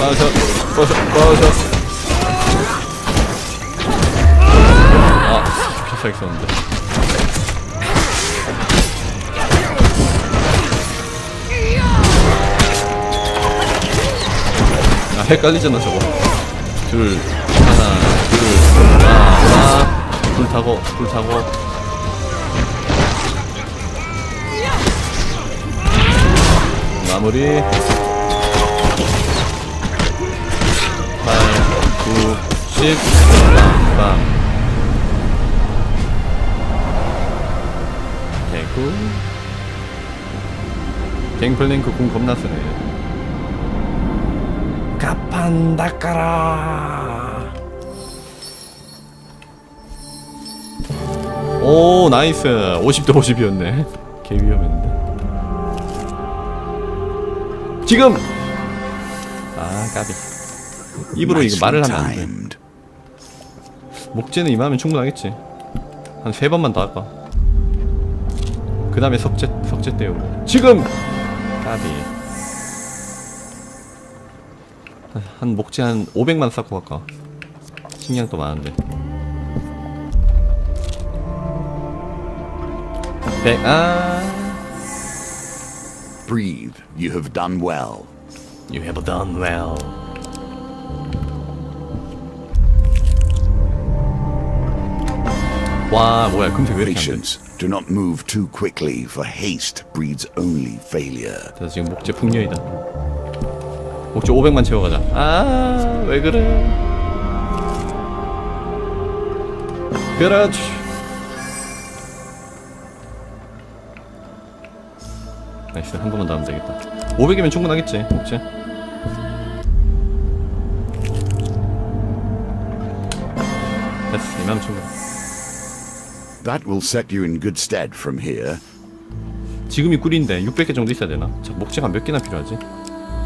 꺼져 꺼져 꺼져 아 필살 있었는데. 아 헷갈리잖아 저거. 둘 하나 둘 하나 둘 타고 둘 타고. 마무리 9 10 빵빵 개구 갱플랭크 궁 겁나 쓰네 가판 닦아라 오 나이스 50대 50이었네 개 위험했는데 지금 아 까비 입으로 이거 말을 하면 안돼. Timed. 목재는 이만하면 충분하겠지. 한 세 번만 더 할까? 그 다음에 석재 석재 떼우고 지금! 까비. 한- 한 목재 한 500만 쌓고 갈까? 식량도 많은데. 100, 아. Breathe. You have done well. You have done well 와 뭐야 금색 왜 이렇게 안 돼 Patience. Do not move too quickly, for haste breeds only failure. 그래서 지금 목재 풍년이다. 목재 500만 채워가자. 아, 왜 그래? 그렇지. 나이스, 한 번만 더 하면 되겠다. 500이면 충분하겠지, 목재. 됐어, 이만 충분. That will set you in good stead from here. 지금이 꿀인데 600개 정도 있어야 되나? 자, 목재가 몇 개나 필요하지?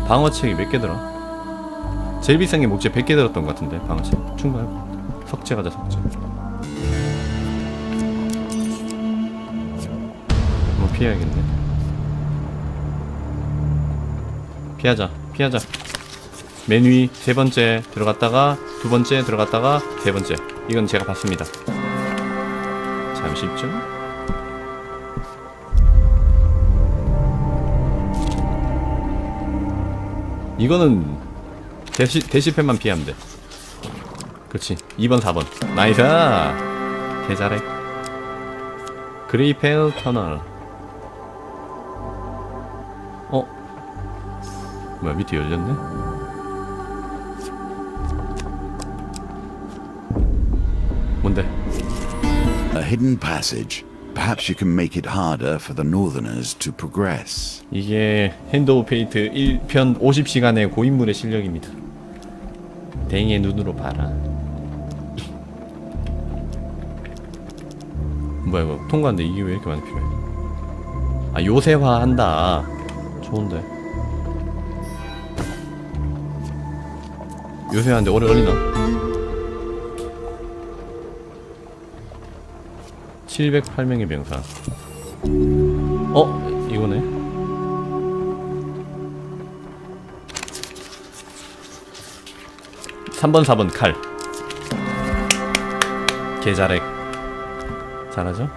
방어책이 몇 개더라? 제일 비싼 게 목재 100개 들었던 것 같은데 방어책 충분할 것 같아 석재 가자 석재 뭐 피해야겠네 피하자 피하자 맨 위 세 번째 들어갔다가 두 번째 들어갔다가 세 번째 이건 제가 봤습니다 잠시죠? 이거는 대시, 대시펜만 피하면 돼. 그렇지. 2번 4번. 나이스! 개 잘해. 그레이펠 터널. 어? 뭐야 밑에 열렸네? Hidden passage. Perhaps you can make it harder for the northerners to progress. 이게 핸드 오브 페이트 1편 50시간의 고인물의 실력입니다 댕의 눈으로 봐라 뭐야 이거 통과인데 이게 왜 이렇게 많이 필요해 아 요새화 한다 좋은데 요새화하는데 오래 걸리나? 708명의 병사. 어? 이거네? 3번 4번 칼. 개잘해 잘하죠?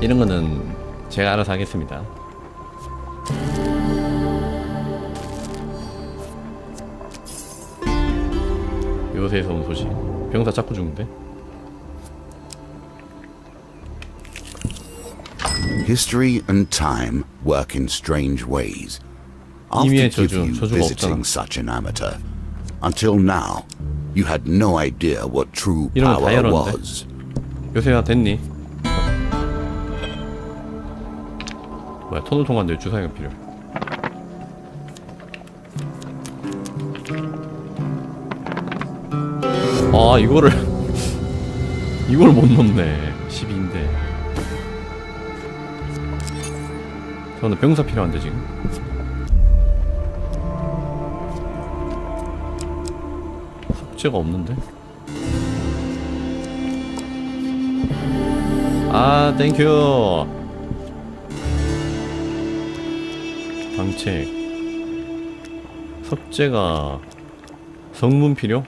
이런 거는 제가 알아서 하겠습니다. 요새에서 온 소식 병사 자꾸 죽는데 History and time work in strange ways. Forgive 저주, you visiting such an amateur. Until now, you had no idea what true power was. 요새야 됐니? 뭐야 터널 통과인데 주사위가 필요해 아 이거를. 이걸 못 넘네. 12인데. 저는 병사 필요한데 지금. 석재가 없는데? 아 땡큐 방책. 석재가 성문 필요?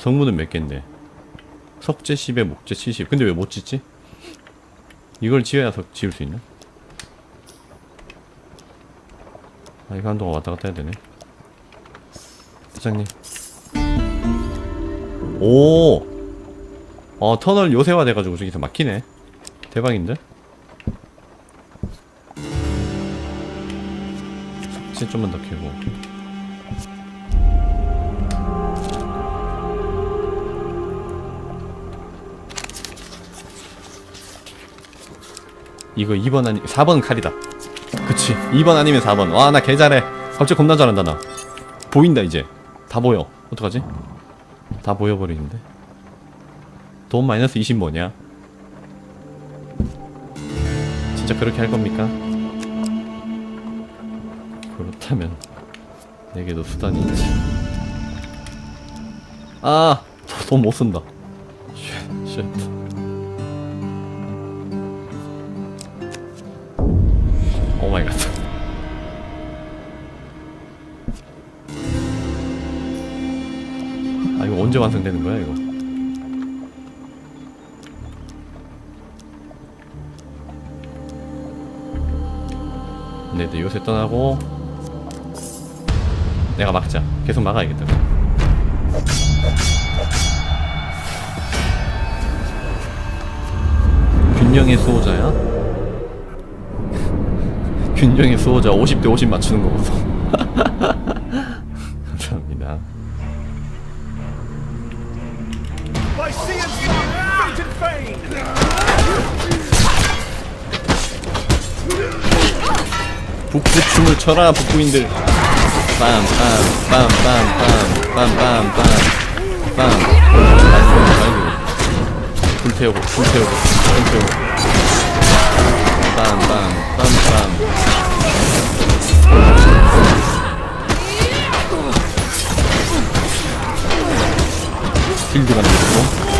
성문은 몇 갠데 석재 10에 목재 70 근데 왜 못 짓지? 이걸 지어야 석 지을 수 있나? 아 이거 한동안 왔다 갔다 해야 되네 사장님 오! 어 터널 요새화 돼가지고 저기서 막히네 대박인데? 석재 좀만 더 캐고 이거 2번 아니 4번은 칼이다 그치 2번 아니면 4번 와 나 개 잘해 갑자기 겁나 잘한다 나 보인다 이제 다 보여 어떡하지? 다 보여버리는데 돈 마이너스 20 뭐냐? 진짜 그렇게 할 겁니까? 그렇다면 내게도 수단이 있지 아! 돈 못 쓴다 쉣, 쉣. 오 마이 갓. 아 이거 언제 완성되는 거야 이거? 네, 네 요새 떠나고 내가 막자. 계속 막아야겠다. 균형의 수호자야? 균형의 수호자 50대 50 맞추는 거 보소. 감사합니다. 북부춤을 춰라 북부인들. 빰빰빰빰빰빰빰빰빰. 불태우고 불태우고 불태우고. 빰빰빰빰. 필드 만들고.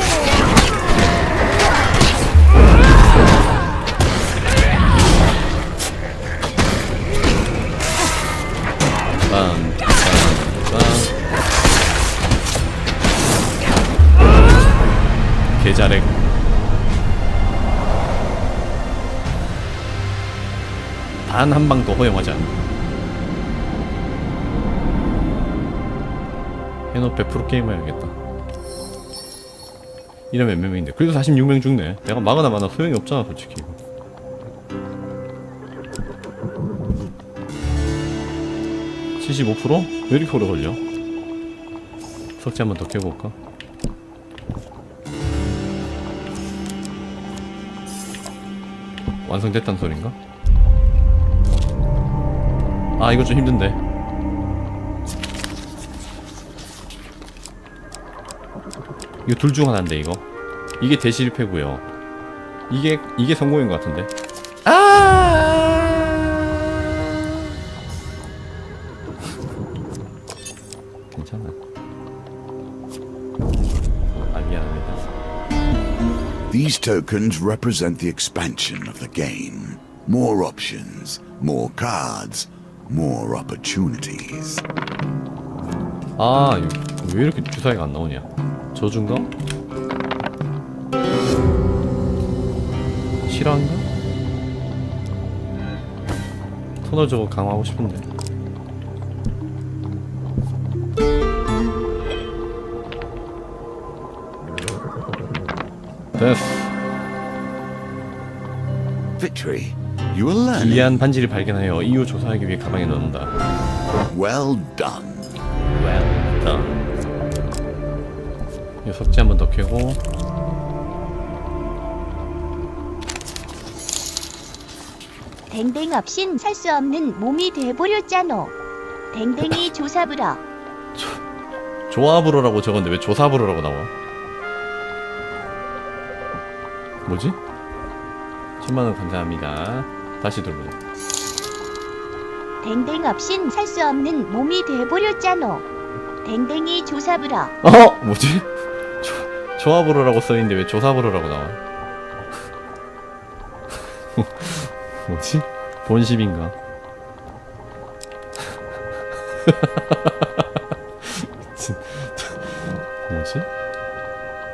빰, 빰, 빰. 계좌렉. 단 한 방도 허용하지 않는다. 해놓 100% 게임 해야겠다. 이러면 몇 명인데. 그래도 46명 죽네. 내가 막아나 마나 소용이 없잖아, 솔직히. 이거. (75%) 왜 이렇게 오래 걸려? 석재 한번더 켜볼까? 완성됐단 소린가? 아 이거 좀 힘든데 이거 둘 중 하나인데 이거 이게 대실패고요 이게 이게 성공인 것 같은데 아 괜찮아 아 미안합니다 These tokens represent the expansion of the game. More options, more cards, more opportunities. 아, 이거 왜 이렇게 주사위가 안 나오냐? 저준가? 실화인가? 터널 저거 강화하고 싶은데. 됐어. Victory. You will learn. 기이한 반지를 발견하여 이후 조사하기 위해 가방에 넣는다. Well done. Well done. 이 석재 한번 더 캐고 댕댕 없인 살 수 없는 몸이 돼버렸잖아. 댕댕이 조사부라. 조합으로라고 적었는데 왜 조사부로라고 나와? 뭐지? 10만원 감사합니다. 다시 들어보자. 댕댕 없인 살 수 없는 몸이 돼버렸잖아. 댕댕이 조사부라. 어? 뭐지? 조, 조합으로라고 써있는데 왜 조사부로라고 나와? 뭐지? 본심인가? 뭐지?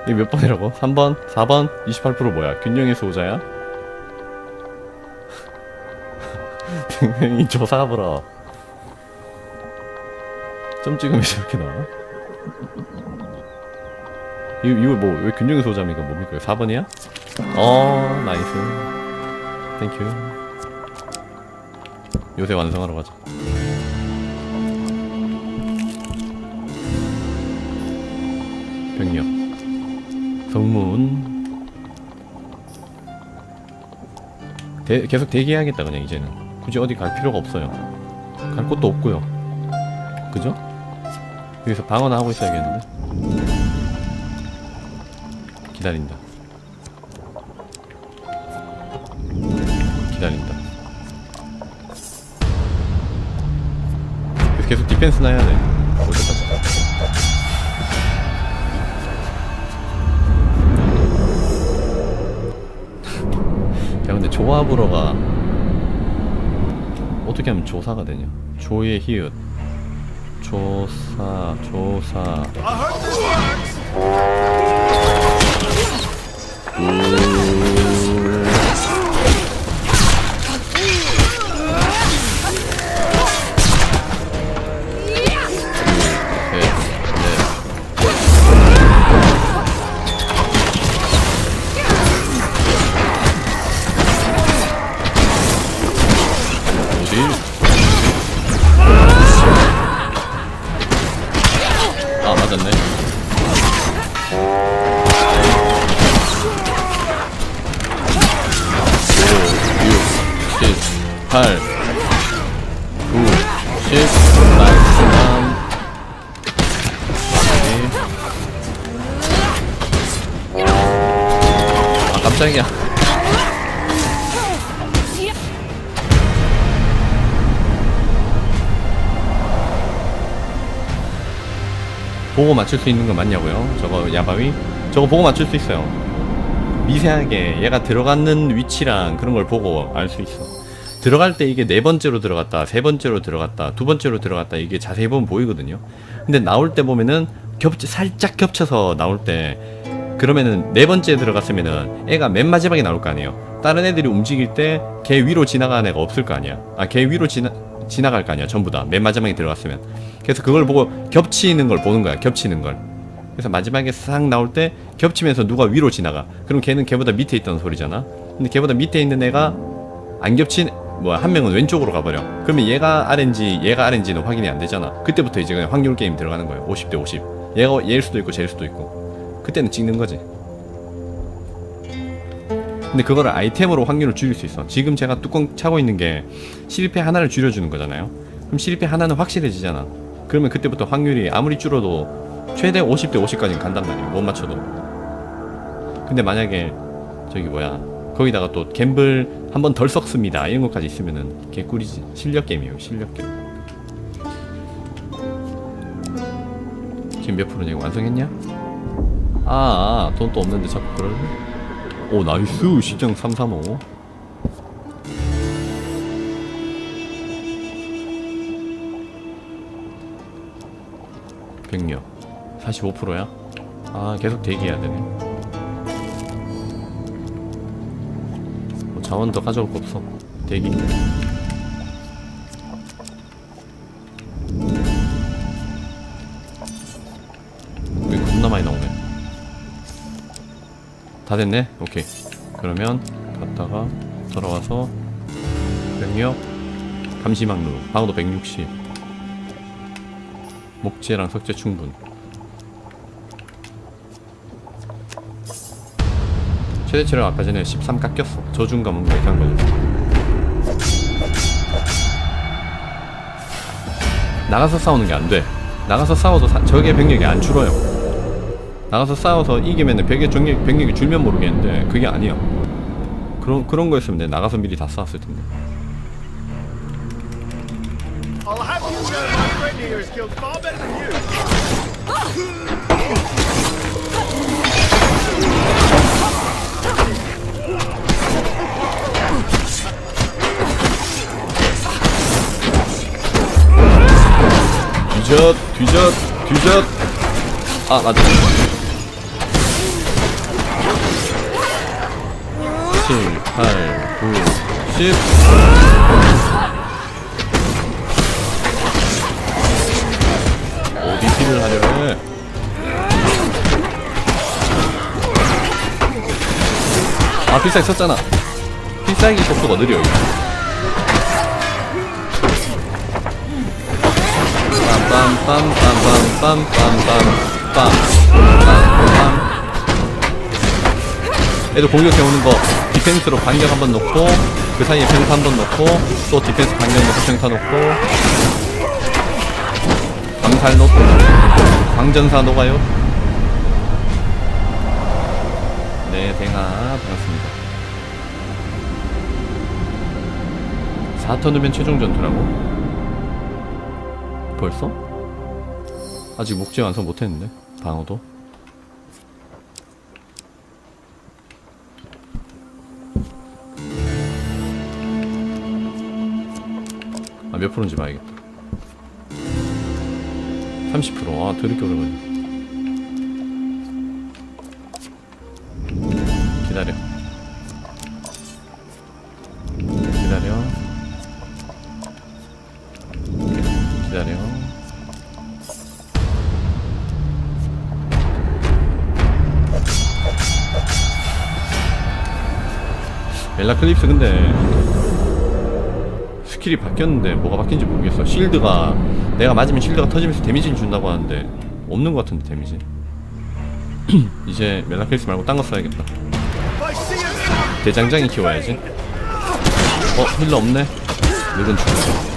이게 몇 번이라고? 3번? 4번? 28% 뭐야? 균형의 수호자야? 이 조사불어 점 찍으면 이렇게 나와? 이거, 이거 뭐, 왜 균형의 수호자입니까? 뭡니까? 4번이야? 어, 나이스. 땡큐. 요새 완성하러 가자. 병력. 성문. 대, 계속 대기해야겠다, 그냥 이제는. 굳이 어디 갈 필요가 없어요. 갈 곳도 없고요. 그죠? 여기서 방어나 하고 있어야겠는데? 기다린다. 기다린다. 계속 디펜스나 해야 돼. 올 때까지. 야 근데 조합으로가 어떻게 하면 조사가 되냐? 조의 히읗 조사 조사 Ooh. 보고 맞출 수 있는 거 맞냐고요? 저거 야바위? 저거 보고 맞출 수 있어요 미세하게 얘가 들어가는 위치랑 그런 걸 보고 알 수 있어 들어갈 때 이게 네 번째로 들어갔다 세 번째로 들어갔다 두 번째로 들어갔다 이게 자세히 보면 보이거든요 근데 나올 때 보면은 겹 살짝 겹쳐서 나올 때 그러면은 네 번째 들어갔으면은 애가 맨 마지막에 나올 거 아니에요. 다른 애들이 움직일 때 걔 위로 지나가는 애가 없을 거 아니야. 아, 걔 위로 지나 지나갈 거 아니야. 전부 다 맨 마지막에 들어갔으면. 그래서 그걸 보고 겹치는 걸 보는 거야. 겹치는 걸. 그래서 마지막에 싹 나올 때 겹치면서 누가 위로 지나가. 그럼 걔는 걔보다 밑에 있다는 소리잖아. 근데 걔보다 밑에 있는 애가 안 겹친 뭐야 한 명은 왼쪽으로 가버려. 그러면 얘가 아래인지 얘가 아래인지는 확인이 안 되잖아. 그때부터 이제 그냥 확률 게임 들어가는 거예요. 50대 50. 얘가 얘일 수도 있고 쟤일 수도 있고. 그때는 찍는 거지. 근데 그거를 아이템으로 확률을 줄일 수 있어. 지금 제가 뚜껑 차고 있는 게 실패 하나를 줄여주는 거잖아요. 그럼 실패 하나는 확실해지잖아. 그러면 그때부터 확률이 아무리 줄어도 최대 50대 50까지는 간단 말이야. 못 맞춰도. 근데 만약에 저기 뭐야 거기다가 또 갬블 한 번 덜 썩습니다 이런 것까지 있으면은 개꿀이지. 실력 게임이에요. 실력 게임. 지금 몇 프로냐 이거 완성했냐? 아, 아 돈도 없는데 자꾸 그러네. 오 나이스. 시장 335 백력 45%야? 아 계속 대기해야 되네. 뭐 자원 더 가져올 거 없어. 대기 다 됐네? 오케이. 그러면 갔다가 돌아와서 병력 감시망루. 방어도 160 목재랑 석재 충분. 최대치를 아까 전에 13 깎였어. 저중감은 이상 걸려 나가서 싸우는 게 안돼. 나가서 싸워도 사- 적의 병력이 안 줄어요 나가서 싸워서 이기면은 벽의 정력, 병력이 줄면 모르겠는데 그게 아니야. 그런 그런 거였으면 내 나가서 미리 다 싸웠을 텐데. 뒤져 뒤져 뒤져 아 맞아 7 8 9 10 어디 딜을 하려래 아 필살기 썼잖아. 필살기 속도가 느려 이거 빰빰빰빰빰빰빰빰빰빰. 애들 공격해 오는 거 디펜스로 반격 한번 놓고 그 사이에 평타 한번 놓고 또 디펜스 반격 놓고 평타 놓고. 광살 놓고. 광전사 녹아요. 네 댕아 반갑습니다. 4턴이면 최종 전투라고? 벌써? 아직 목재 완성 못했는데 방어도 몇 프로인지 봐야겠다. 30%아 더럽게 오래 걸려 스킬이 바뀌었는데 뭐가 바뀐지 모르겠어. 실드가 내가 맞으면 실드가 터지면서 데미지는 준다고 하는데 없는 것 같은데 데미지. 이제 멜라클립스 말고 딴 거 써야겠다. 대장장이 키워야지. 어 힐러 없네. 늙은 중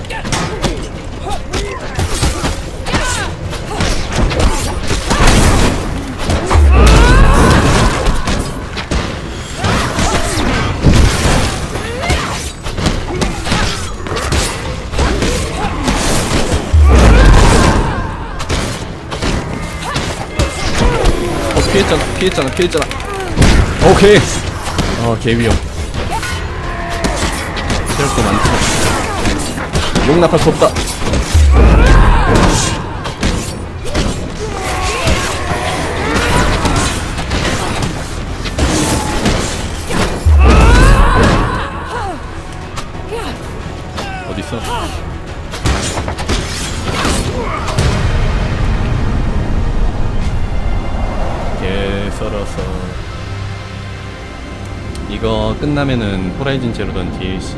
피했잖아 피했잖아 피했잖아. 오케이. 어 개위험 체력도 많다 용납할 수 없다 개 썰어서 이거 끝나면은 호라이즌 제로던 DLC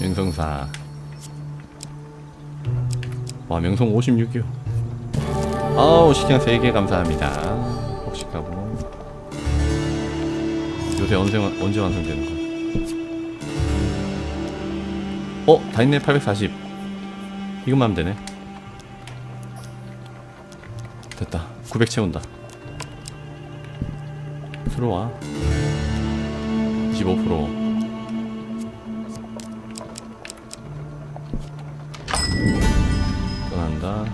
명성사. 와 명성 56이요. 아우 식량 3개 감사합니다. 혹시하고. 요새 언제, 완- 언제 완성되는 거야 어? 다 있네 840 이것만 하면 되네 됐다. 900 채운다. 들어와. 25% 떠난다.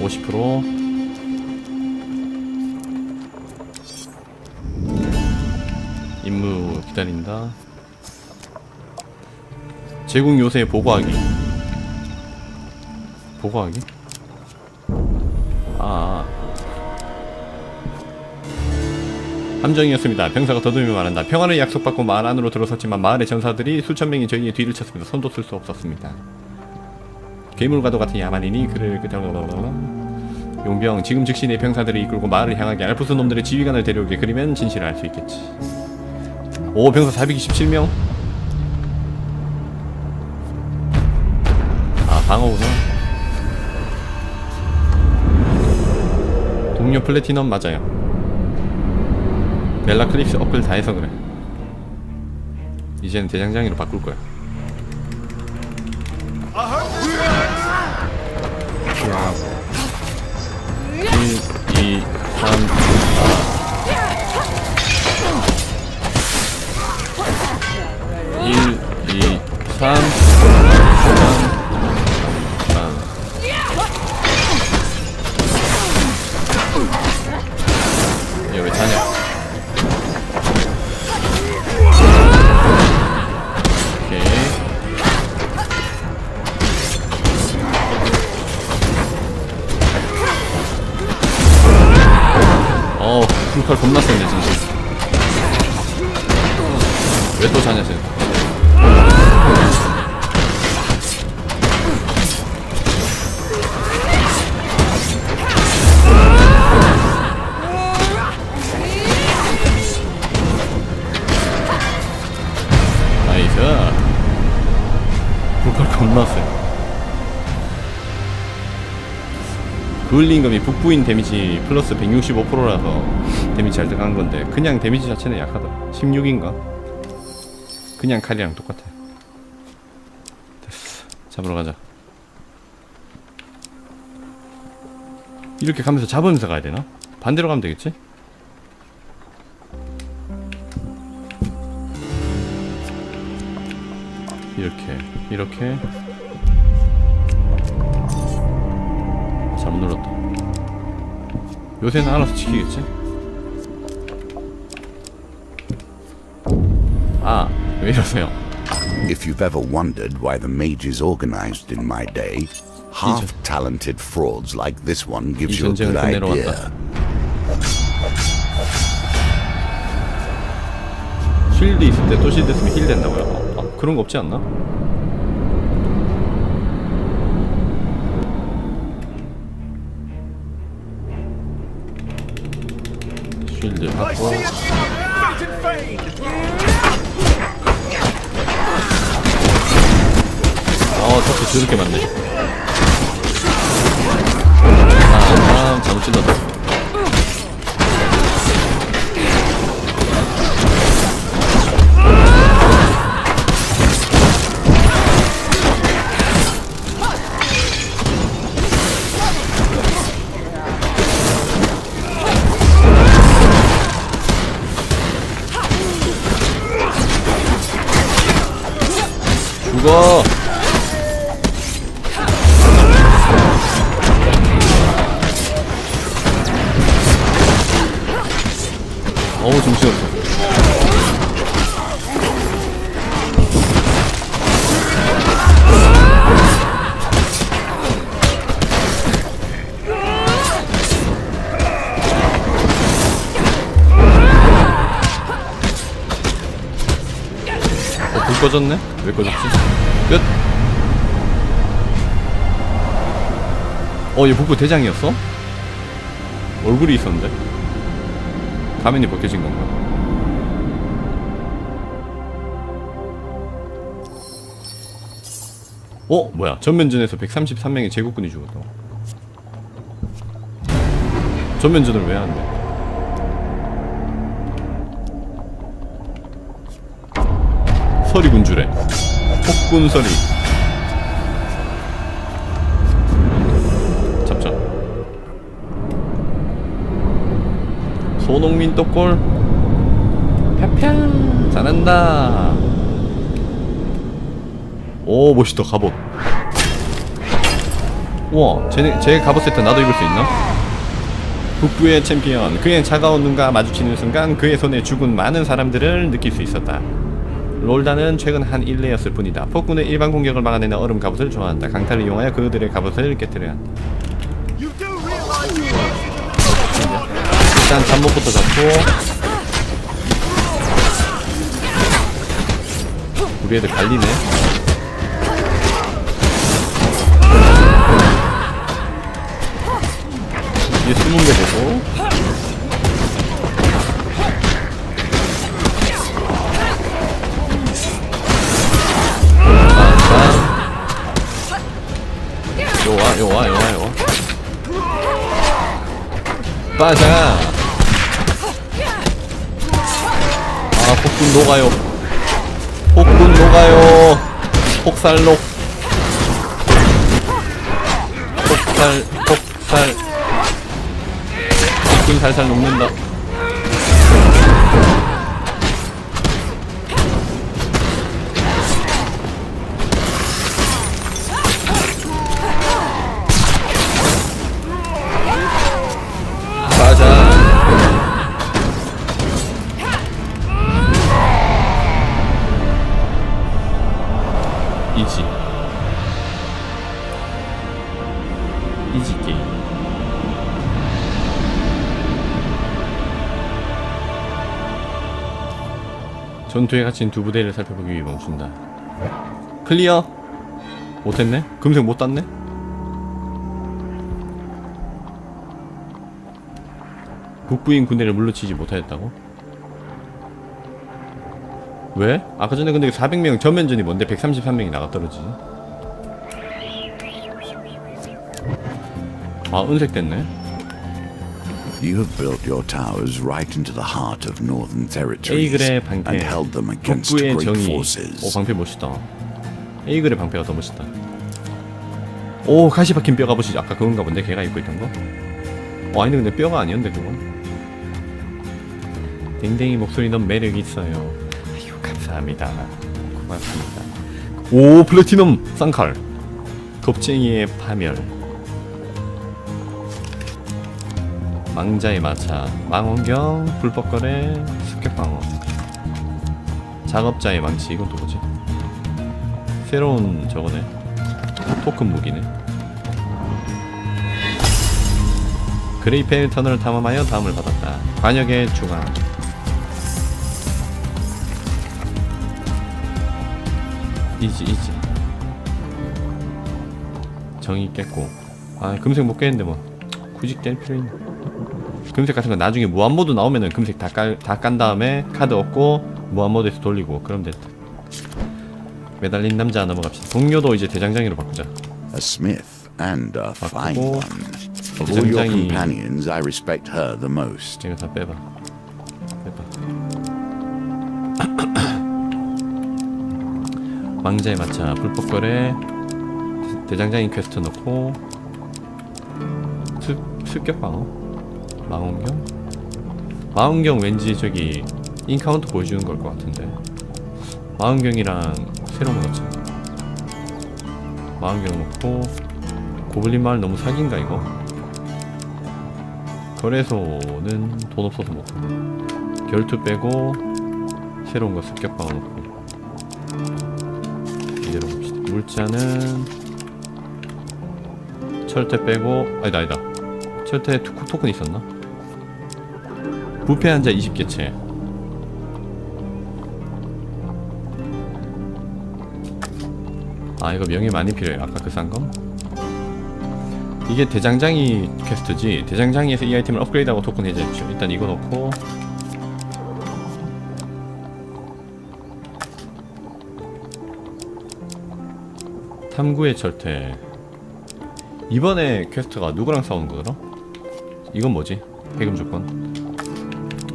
50% 임무 기다린다. 제국 요새 보고하기 보고하기? 아 함정이었습니다. 병사가 더듬이 말한다. 평화를 약속받고 마을 안으로 들어섰지만 마을의 전사들이 수천 명이 저희의 뒤를 쳤습니다. 손도 쓸 수 없었습니다. 괴물과도 같은 야만인이 그를 그저 용병 지금 즉시 내 병사들을 이끌고 마을을 향하게 알프스 놈들의 지휘관을 데려오게 그리면 진실을 알 수 있겠지. 오 병사 427명. 플래티넘 맞아요. 멜라 클립스 업글 다 해서 그래. 이제는 대장장이로 바꿀 거야. 일, 이, 삼, 사. 그을링금이 북부인 데미지 플러스 165%라서 데미지 잘 들어간 건데 그냥 데미지 자체는 약하다 16인가? 그냥 칼이랑 똑같아 됐어 잡으러 가자 이렇게 가면서 잡으면서 가야 되나? 반대로 가면 되겠지? 이렇게 이렇게 잘못 눌렀다 요새는 알아서 지키겠지? 아, 왜 이러세요? If you've ever wondered why the mages organized in my day, half talented frauds like this one gives 이 you a good idea. 쉴드 있을 때또 쉴드 있으면 힐 된다고요? 아, 그런 거 없지 않나? 쉴드 Fane! 어, 저렇게 많네. 아, 아, 잘못 찔렀다. 죽어! 어우 정신없어 꺼졌네? 왜 꺼졌지? 끝! 어, 얘 북부 대장이었어? 얼굴이 있었는데? 가면이 벗겨진 건가? 어? 뭐야 전면전에서 133명의 제국군이 죽었다 전면전을 왜 하는데? 서리 군주래 폭군 서리 잡자. 소농민 떡골. 펴평 잘한다. 오 멋있다 갑옷. 우와 쟤네, 쟤 갑옷 세트 나도 입을 수 있나? 북부의 챔피언 그의 차가운 눈과 마주치는 순간 그의 손에 죽은 많은 사람들을 느낄 수 있었다 롤다는 최근 한 일례였을 뿐이다. 폭군의 일반 공격을 막아내는 얼음 갑옷을 좋아한다. 강타를 이용하여 그들의 갑옷을 깨뜨려야 한다. 일단 잠복부터 잡고. 우리 애들 갈리네. 이게 숨은 게 되고 요와 요와 요와 빠자 아 폭군 녹아요. 폭군 녹아요. 폭살록 폭살 폭살. 폭군 살살 녹는다 전투에 갇힌 두 부대를 살펴보기 위해 멈춘다. 클리어. 못했네. 금색 못 땄네. 북부인 군대를 물리치지 못하였다고? 왜? 아까 전에 근데 400명 전면전이 뭔데 133명이 나가 떨어지지? 아 은색 됐네. You have built your towers right into the heart of northern territories 에이글의 방패. and held them against 북부의 great 정의. forces. 오 방패 멋있다. 에이글의 방패가 더 멋있다. 오 가시 박힌 뼈가 보시지 아까 그건가 본데? 걔가 입고 있던 거? 어 아니 근데 뼈가 아니었는데 그건? 댕댕이 목소리 넌 매력 있어요. 아유 감사합니다. 고맙습니다. 오 플래티넘 쌍칼. 겁쟁이의 파멸 망자의 마차 망원경 불법거래 습격방어. 작업자의 망치 이건 또 뭐지? 새로운 저거네. 토큰 무기네. 그레이펠 터널을 탐험하여 다음을 받았다. 관역의 중앙. 이지 이지. 정의 깼고. 아 금색 못 깼는데 뭐. 굳이 깰 필요 있나 금색 같은 거 나중에 무한모드 나오면은 금색 다깔다깐 다음에 카드 얻고 무한모드에서 돌리고 그럼 됐다. 매달린 남자 넘어갑시다. 동료도 이제 대장장이로 바꾸자. A smith and a fine one. Of all your companions, I respect her the most. 이거 다 빼봐. 빼봐. 망자의 마차 불법거래. 대장장이 퀘스트 넣고. 습, 습격방어 망원경 망원경 왠지 저기 인카운트 보여주는 걸 것 같은데 망원경이랑 새로운 거 넣자 망원경 넣고 고블린 마을 너무 사기인가 이거? 거래소는 돈 없어서 못 가. 결투 빼고 새로운 거 습격방어 넣고 이대로 봅시다 물자는 철퇴 빼고 아니다 아니다 철퇴 투, 토큰 있었나? 부패 환자 20개체 아 이거 명예 많이 필요해. 아까 그 싼거? 이게 대장장이 퀘스트지. 대장장이에서 이 아이템을 업그레이드하고 토큰 해제했죠. 일단 이거 넣고. 탐구의 철퇴 이번에 퀘스트가 누구랑 싸우는 거더라? 이건 뭐지? 해금 조건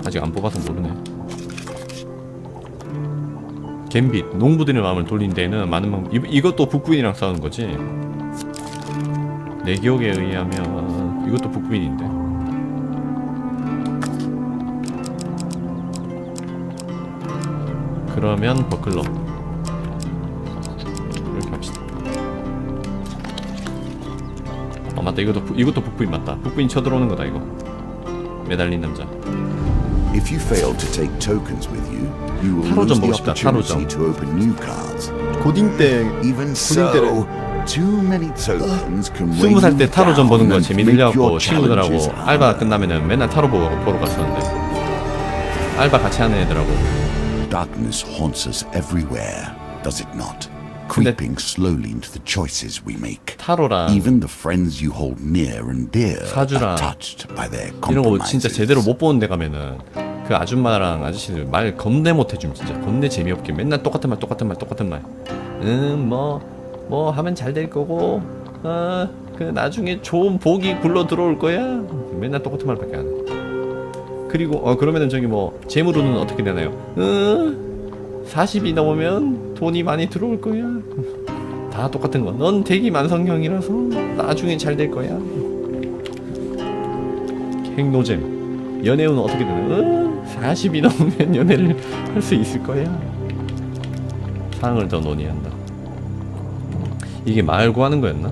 아직 안 뽑아서 모르네. 갬빗 농부들의 마음을 돌린 데에는 많은 방법 이, 이것도 북부인이랑 싸우는 거지? 내 기억에 의하면 이것도 북부인인데. 그러면 버클러 이렇게 합시다. 아 맞다. 이것도 부- 이것도 북부인 맞다. 북부인 쳐들어오는 거다 이거. 매달린 남자 If you fail to take tokens with you, you will lose the opportunity to open new cards. 고딩 때 Even so, too many tokens can 스무 살때 you 타로점 보는 거 your 친구들하고 알바 끝나면은 맨날 타로 보고 보러 갔었는데 알바 같이 하는 애들하고 Darkness haunts us everywhere, does it not? Creeping slowly into the choices we make. 타로랑 Even the friends you hold near and dear 사주랑 are touched by their 이런 거 진짜 compromises. 제대로 못 보는 데 가면은 그 아줌마랑 아저씨들 말 겁내 못 해줌 진짜. 겁내 재미없게. 맨날 똑같은 말 똑같은 말 똑같은 말음뭐 뭐 하면 잘 될 거고 어그 나중에 좋은 복이 굴러 들어올 거야. 맨날 똑같은 말밖에 안해. 그리고 어 그러면은 저기 뭐 재물로는 어떻게 되나요? 어 40이 넘으면 돈이 많이 들어올 거야. 다 똑같은 거넌 대기 만성형이라서 나중에 잘 될 거야. 행노잼. 연애운은 어떻게 되나? 어, 40이 넘으면 연애를 할 수 있을 거야. 사항을 더 논의한다. 이게 마을 구하는 거였나?